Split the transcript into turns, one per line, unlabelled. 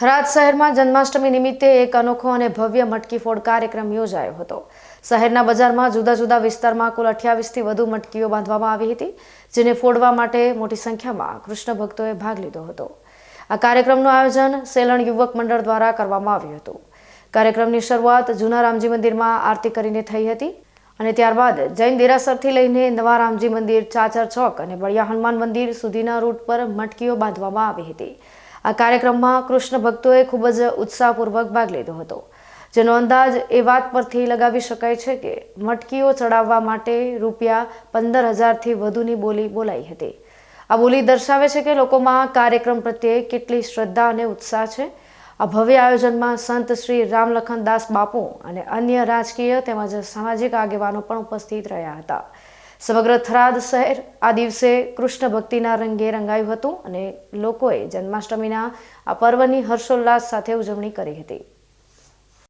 થરાદ શહેરમાં જન્માષ્ટમી નિમિત્તે એક અનોખો અને ભવ્ય મટકી ફોડ કાર્યક્રમ યોજાયો હતો. શહેરના બજારમાં જુદા જુદા વિસ્તારમાં કુલ અઠ્યાવીસથી વધુ મટકીઓ બાંધવામાં આવી હતી, જેને ફોડવા માટે મોટી સંખ્યામાં કૃષ્ણ ભક્તોએ ભાગ લીધો હતો. આ કાર્યક્રમનું આયોજન સેલણ યુવક મંડળ દ્વારા કરવામાં આવ્યું હતું. કાર્યક્રમની શરૂઆત જૂના રામજી મંદિરમાં આરતી કરીને થઈ હતી અને ત્યારબાદ જૈન દેરાસરથી લઈને નવા રામજી મંદિર, ચાચર ચોક અને બળિયા હનુમાન મંદિર સુધીના રૂટ પર મટકીઓ બાંધવામાં આવી હતી. આ કાર્યક્રમમાં કૃષ્ણ ભક્તોએ ખૂબ જ ઉત્સાહપૂર્વક ભાગ લીધો હતો. જેનો અંદાજ એ વાત પરથી લગાવી શકાય છે કે મટકીઓ ચડાવવા માટે રૂપિયા પંદર હજારથી વધુની બોલી બોલાઈ હતી. આ બોલી દર્શાવે છે કે લોકોમાં કાર્યક્રમ પ્રત્યે કેટલી શ્રદ્ધા અને ઉત્સાહ છે. આ ભવ્ય આયોજનમાં સંત શ્રી રામલખનદાસ બાપુ અને અન્ય રાજકીય તેમજ સામાજિક આગેવાનો પણ ઉપસ્થિત રહ્યા હતા. સમગ્ર થરાદ શહેર આ દિવસે કૃષ્ણ ભક્તિના રંગે રંગાયું હતું અને લોકોએ જન્માષ્ટમીના આ પર્વની હર્ષોલ્લાસ સાથે ઉજવણી કરી હતી.